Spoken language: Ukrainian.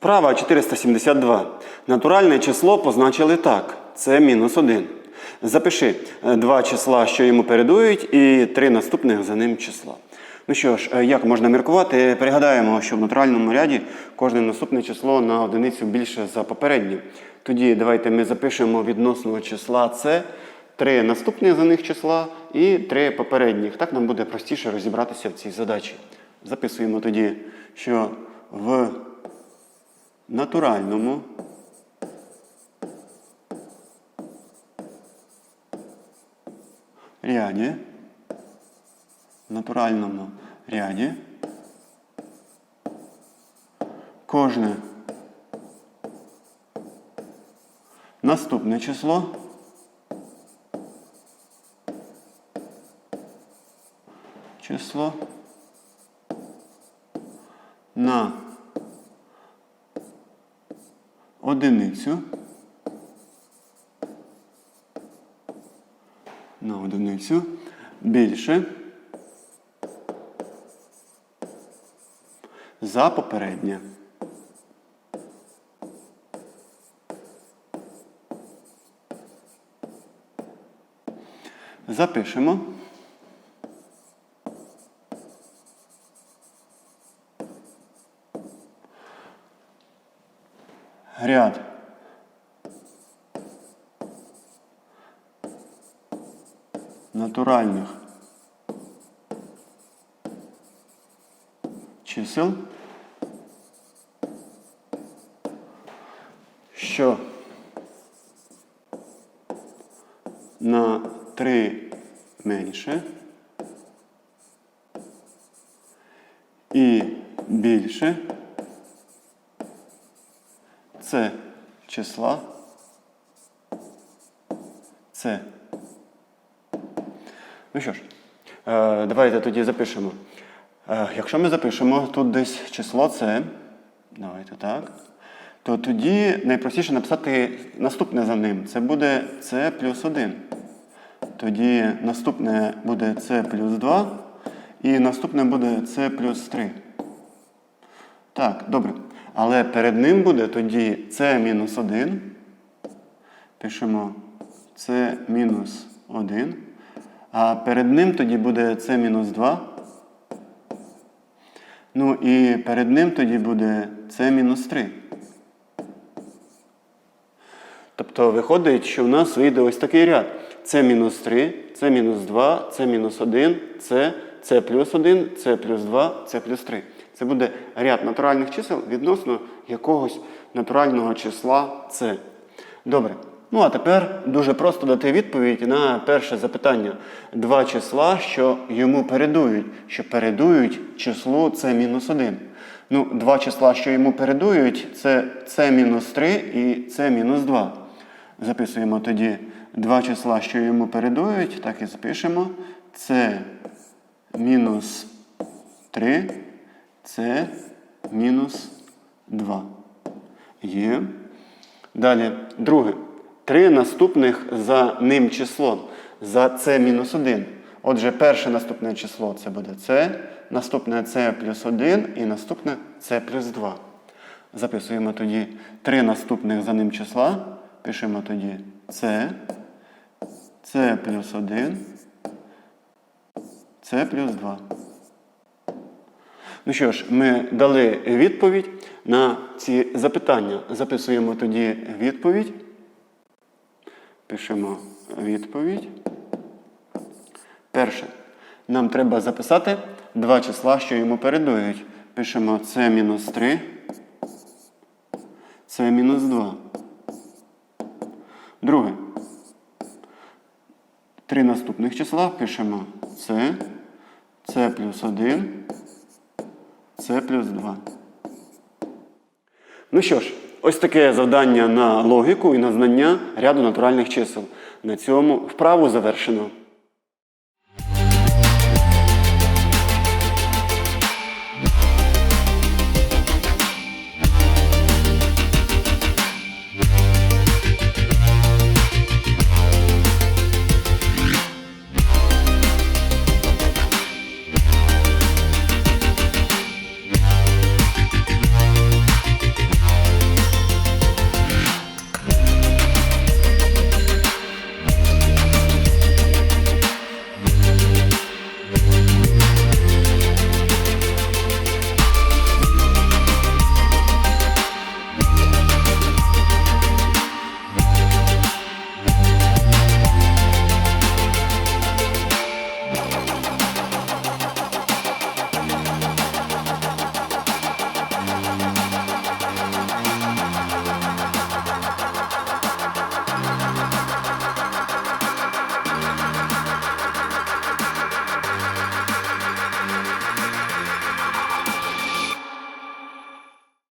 Вправа 472. Натуральне число позначили так. Це мінус 1. Запиши е, два числа, що йому передують, і три наступних за ним числа. Ну що ж, е, як можна міркувати? Пригадаємо, що в натуральному ряді кожне наступне число на одиницю більше за попереднє. Тоді давайте ми запишемо відносно числа це три наступних за них числа і три попередніх. Так нам буде простіше розібратися в цій задачі. Записуємо тоді, що в натуральному. Ряді, в натуральному ряді кожне. Наступне число. Число. На одиницю на одиницю більше за попереднє. Запишемо. Ряд. Натуральних чисел, що на 3 менше і більше це числа це. Ну що ж, е, давайте тоді запишемо. Е, якщо ми запишемо тут десь число С, давайте так, то тоді найпростіше написати наступне за ним. Це буде С плюс 1. Тоді наступне буде С плюс 2. І наступне буде С плюс 3. Так, добре. Але перед ним буде тоді С мінус 1. Пишемо С мінус 1. А перед ним тоді буде С мінус 2. Ну і перед ним тоді буде С мінус 3. Тобто виходить, що в нас вийде ось такий ряд. С мінус 3, С мінус 2, С мінус 1, С, С плюс 1, С плюс 2, С плюс 3. Це буде ряд натуральних чисел відносно якогось натурального числа С. Добре. Ну, а тепер дуже просто дати відповідь на перше запитання. Два числа, що йому передують, що передують числу С-1. Ну, Два числа, що йому передують, це С-3 і С-2. Записуємо тоді два числа, що йому передують, так і запишемо. С-3 це мінус 2. Є. Далі, друге. Три наступних за ним число. За це мінус 1. Отже, перше наступне число це буде С, наступне С плюс 1 і наступне С плюс 2. Записуємо тоді три наступних за ним числа. Пишемо тоді С, С плюс 1, С плюс 2. Ну що ж, ми дали відповідь на ці запитання. Записуємо тоді відповідь. Пишемо відповідь. Перше. Нам треба записати два числа, що йому передують. Пишемо С мінус 3, С мінус 2. Друге. Три наступних числа пишемо С, С плюс 1, С плюс 2. Ну що ж, ось таке завдання на логіку і на знання ряду натуральних чисел. На цьому вправу завершено.